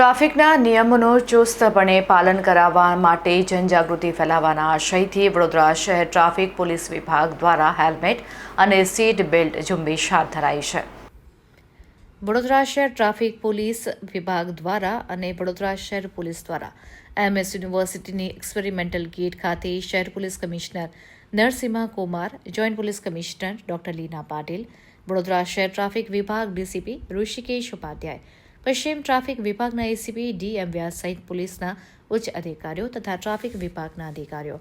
ટ્રાફિકના નિયમોનું ચુસ્તપણે પાલન કરાવવા માટે જનજાગૃતિ ફેલાવવાના આશયથી વડોદરા શહેર ટ્રાફિક પોલીસ વિભાગ દ્વારા હેલ્મેટ અને સીટ બેલ્ટ ઝુંબેશ હાથ ધરાઈ છે. વડોદરા શહેર ટ્રાફિક પોલીસ વિભાગ દ્વારા અને વડોદરા શહેર પોલીસ દ્વારા એમએસ યુનિવર્સિટીની એક્સપેરિમેન્ટલ ગેટ ખાતે શહેર police commissioner Narasimha Kumar, joint police commissioner doctor Leena Patil, Vadodara શહેર ટ્રાફિક વિભાગ ડીસીપી ઋષિકેશ ઉપાધ્યાય પશ્ચિમ ટ્રાફિક વિભાગના એસીપી ડી એમ વ્યાસ સહિત પોલીસના ઉચ્ચ અધિકારીઓ તથા ટ્રાફિક વિભાગના અધિકારીઓ.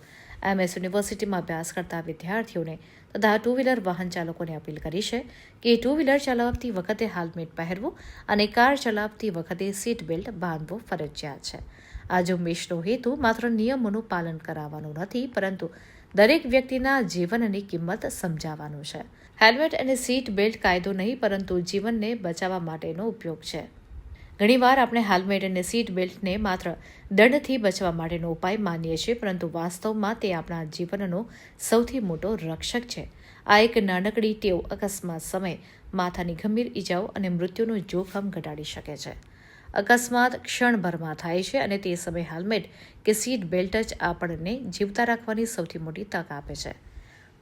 એમએસ યુનિવર્સિટીમાં અભ્યાસ કરતા વિદ્યાર્થીઓને તથા ટુ વ્હીલર વાહન ચાલકોને અપીલ કરી છે કે ટુ વ્હીલર ચલાવતી વખતે હેલ્મેટ પહેરવું અને કાર ચલાવતી વખતે સીટ બેલ્ટ બાંધવું ફરજિયાત છે. આ ઝુંબેશનો હેતુ માત્ર નિયમોનું પાલન કરાવવાનો નથી, પરંતુ દરેક વ્યક્તિના જીવનની કિંમત સમજાવવાનું છે. હેલ્મેટ અને સીટ બેલ્ટ કાયદો નહીં, પરંતુ જીવનને બચાવવા માટેનો ઉપયોગ છે. ઘણીવાર આપણે હેલ્મેટ અને સીટ બેલ્ટને માત્ર દંડથી બચવા માટેનો ઉપાય માનીએ છીએ, પરંતુ વાસ્તવમાં તે આપણા જીવનનો સૌથી મોટો રક્ષક છે. આ એક નાનકડી ટેવ અકસ્માત સમયે માથાની ગંભીર ઈજાઓ અને મૃત્યુનું જોખમ ઘટાડી શકે છે. અકસ્માત ક્ષણભરમાં થાય છે અને તે સમયે હેલ્મેટ કે સીટ બેલ્ટ જ આપણને જીવતા રાખવાની સૌથી મોટી તક આપે છે.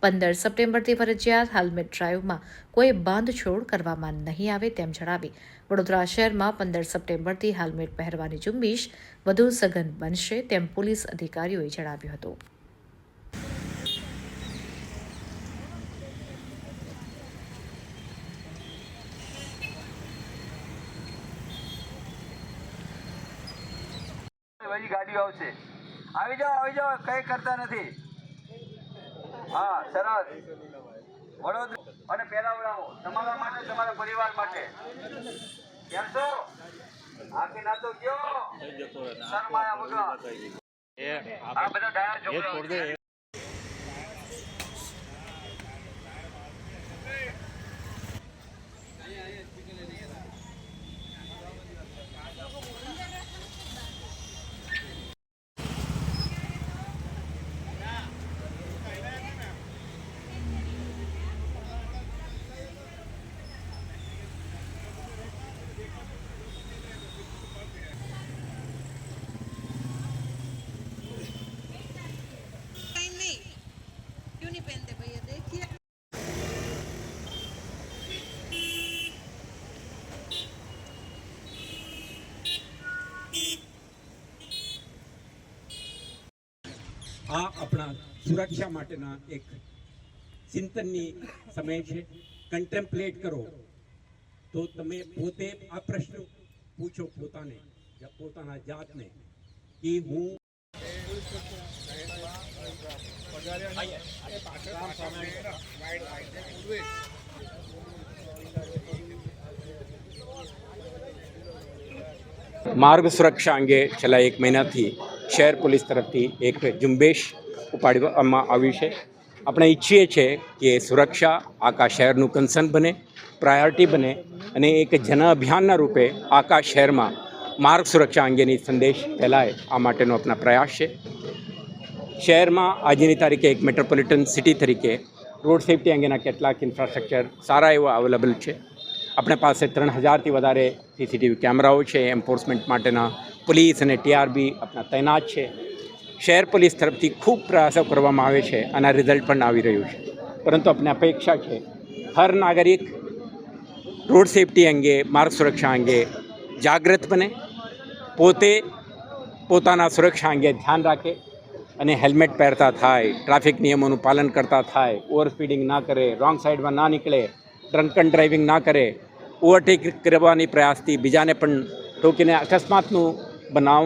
પંદર સપ્ટેમ્બરથી ફરજિયાત હેલ્મેટ ડ્રાઈવમાં કોઈ બાંધછોડ કરવામાં નહીં આવે તેમ જણાવી. વડોદરા શહેરમાં પંદર સપ્ટેમ્બરથી હેલ્મેટ પહેરવાની ઝુંબેશ વધુ સઘન બનશે તેમ પોલીસ અધિકારીઓએ જણાવ્યું હતું. આવી જાઓ આવી જાઓ, કઈ કરતા નથી. હા સરસ. વડોદરા અને પેરાવડાઓ તમારા માટે તમારા પરિવાર માટે. કેમ છો? આખી ના તો ગયો. શરમાયા વગર. આ બધા ડાયા છોકરાઓ આ આપણા સુરક્ષા માટેના એક ચિંતનની સમય છે. કન્ટેમ્પલેટ કરો. તો તમે પોતે આ પ્રશ્ન પૂછો પોતાને પોતાના જાતને, કે હું માર્ગ સુરક્ષા અંગે છેલ્લા એક મહિનાથી શહેર પોલીસ તરફથી એક ઝુંબેશ ઉપાડવામાં આવ્યું છે. આપણે ઈચ્છીએ છીએ કે સુરક્ષા આખા શહેરનું કન્સર્ન બને, પ્રાયોરિટી બને અને એક જન અભિયાનના રૂપે આખા શહેરમાં માર્ગ સુરક્ષા અંગેની સંદેશ ફેલાય. આ માટેનો આપણા પ્રયાસ છે. શહેરમાં આજની તારીખે એક મેટ્રોપોલિટન સિટી તરીકે રોડ સેફટી અંગેના કેટલાક ઇન્ફ્રાસ્ટ્રક્ચર સારા એવા અવેલેબલ છે. આપણે પાસે ત્રણ હજારથી વધારે સીસીટીવી કેમેરાઓ છે એન્ફોર્સમેન્ટ માટેના પોલીસ અને ટીઆરબી આપણા તૈનાત છે. શહેર પોલીસ તરફથી ખૂબ પ્રયાસો કરવામાં આવે છે અને રિઝલ્ટ પણ આવી રહ્યું છે. પરંતુ આપણે અપેક્ષા છે, હર નાગરિક રોડ સેફટી અંગે, માર્ગ સુરક્ષા અંગે જાગૃત બને, પોતે પોતાના સુરક્ષા અંગે ધ્યાન રાખે અને હેલ્મેટ પહેરતા થાય, ટ્રાફિક નિયમોનું પાલન કરતા થાય ઓવર સ્પીડિંગ ના કરે, રોંગ સાઈડમાં ના નીકળે ડ્રંકન ડ્રાઇવિંગ ના કરે, ઓવરટેક કરવાની પ્રયાસથી બીજાને પણ ઠોકીને અકસ્માતનું બનાવ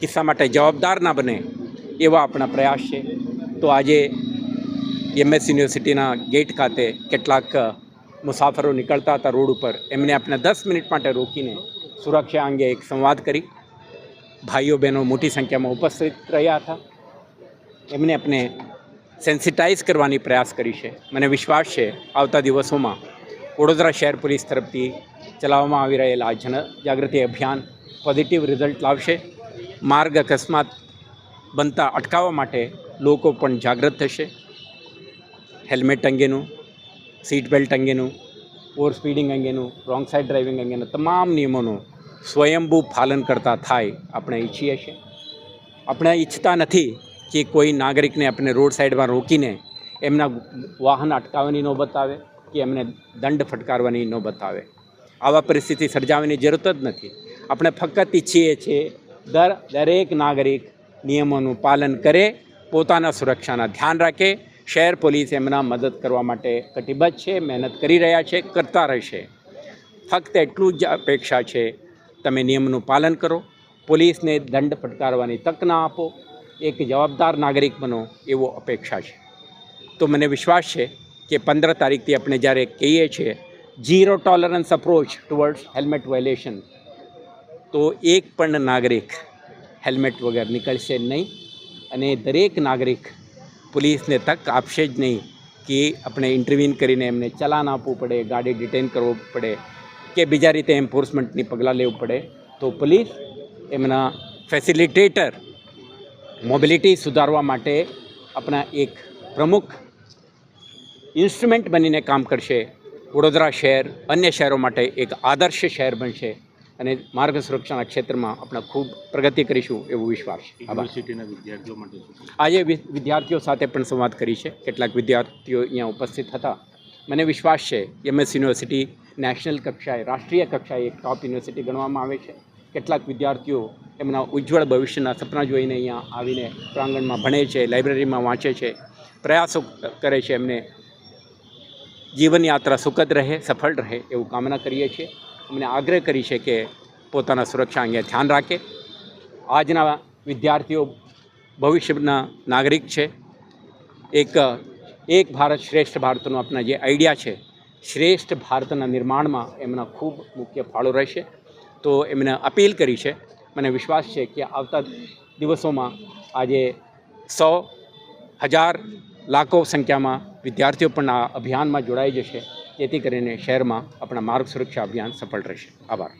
કિસ્સા માટે જવાબદાર ના બને એવા આપણા પ્રયાસ છે. તો આજે એમએસ યુનિવર્સિટીના ગેટ ખાતે કેટલાક મુસાફરો નીકળતા હતા રોડ ઉપર. એમને આપણે દસ મિનિટ માટે રોકીને સુરક્ષા અંગે એક સંવાદ કરી. ભાઈઓ બહેનો મોટી સંખ્યામાં ઉપસ્થિત રહ્યા હતા. એમને આપણે સેન્સિટાઇઝ કરવાની પ્રયાસ કરી છે. મને વિશ્વાસ છે, આવતા દિવસોમાં વડોદરા શહેર પોલીસ તરફથી ચલાવવામાં આવી રહેલા જનજાગૃતિ જન જાગૃતિ અભિયાન પોઝિટિવ રિઝલ્ટ લાવશે. માર્ગ અકસ્માત બનતા અટકાવવા માટે લોકો પણ જાગૃત થશે. હેલ્મેટ અંગેનું સીટ બેલ્ટ અંગેનું ઓવર સ્પીડિંગ અંગેનું રોંગ સાઈડ ડ્રાઇવિંગ અંગેના તમામ નિયમોનું સ્વયંભૂ પાલન કરતા થાય આપણે ઈચ્છીએ છીએ. આપણે ઈચ્છતા નથી કે કોઈ નાગરિકને આપણે રોડ સાઈડમાં રોકીને એમના વાહન અટકાવવાની નોબત આવે કે એમને દંડ ફટકારવાની નોબત આવે આવા પરિસ્થિતિ સર્જાવવાની જરૂરત જ નથી. આપણે ફક્ત ઈચ્છીએ છીએ દર, દરેક નાગરિક નિયમોનું પાલન કરે, પોતાના સુરક્ષાના ધ્યાન રાખે. શહેર પોલીસ એમના મદદ કરવા માટે કટિબદ્ધ છે, મહેનત કરી રહ્યા છે, કરતા રહેશે. ફક્ત એટલું જ અપેક્ષા છે, તમે નિયમનું પાલન કરો. પોલીસને દંડ ફટકારવાની તક ના આપો. એક જવાબદાર નાગરિક બનો એવો અપેક્ષા છે. તો મને વિશ્વાસ છે કે પંદર તારીખથી આપણે જ્યારે કહીએ છીએ zero tolerance approach towards helmet violation તો એક પણ નાગરિક હેલ્મેટ વગર નીકળશે નહીં અને દરેક નાગરિક પોલીસને તક આપશે જ નહીં કે આપણે ઇન્ટરવ્યૂન કરીને એમને ચલાન આપવું પડે, ગાડી ડિટેન કરવું પડે કે બીજા રીતે એન્ફોર્સમેન્ટની પગલાં લેવું પડે. તો પોલીસ એમના ફેસિલિટેટર મોબિલિટી સુધારવા માટે આપણા એક પ્રમુખ ઇન્સ્ટ્રુમેન્ટ બનીને કામ કરશે. વડોદરા શહેર અન્ય શહેરો માટે એક આદર્શ શહેર બનશે. અને માર્ગ સુરક્ષાના ક્ષેત્રમાં આપણે ખૂબ પ્રગતિ કરીશું એવો વિશ્વાસ છે. યુનિવર્સિટીના વિદ્યાર્થીઓ માટે આજે વિદ્યાર્થીઓ સાથે પણ સંવાદ કરી છે. કેટલાક વિદ્યાર્થીઓ અહીંયા ઉપસ્થિત હતા. મને વિશ્વાસ છે એમએસ યુનિવર્સિટી નેશનલ કક્ષાએ રાષ્ટ્રીય કક્ષાએ એક ટોપ યુનિવર્સિટી ગણવામાં આવે છે. કેટલાક વિદ્યાર્થીઓ એમના ઉજ્જવળ ભવિષ્યના સપના જોઈને અહીંયા આવીને પ્રાંગણમાં ભણે છે લાઇબ્રેરીમાં વાંચે છે. પ્રયાસો કરે છે એમને. જીવનયાત્રા સુખદ રહે સફળ રહે એવું કામના કરીએ છીએ. અમને આગ્રહ કરી છે કે પોતાના સુરક્ષા અંગે ધ્યાન રાખે. આજના વિદ્યાર્થીઓ ભવિષ્યના નાગરિક છે. એક એક ભારત શ્રેષ્ઠ ભારતનો આપણા જે આઈડિયા છે, શ્રેષ્ઠ ભારતના નિર્માણમાં એમના ખૂબ મુખ્ય ફાળો રહેશે. તો એમને અપીલ કરી છે, મને વિશ્વાસ છે કે આવતા દિવસોમાં આજે સો હજાર લાખો સંખ્યામાં વિદ્યાર્થીઓ પણ આ અભિયાનમાં જોડાઈ જશે. જેથી કરીને શહેરમાં આપણા માર્ગ સુરક્ષા અભિયાન સફળ રહેશે આભાર.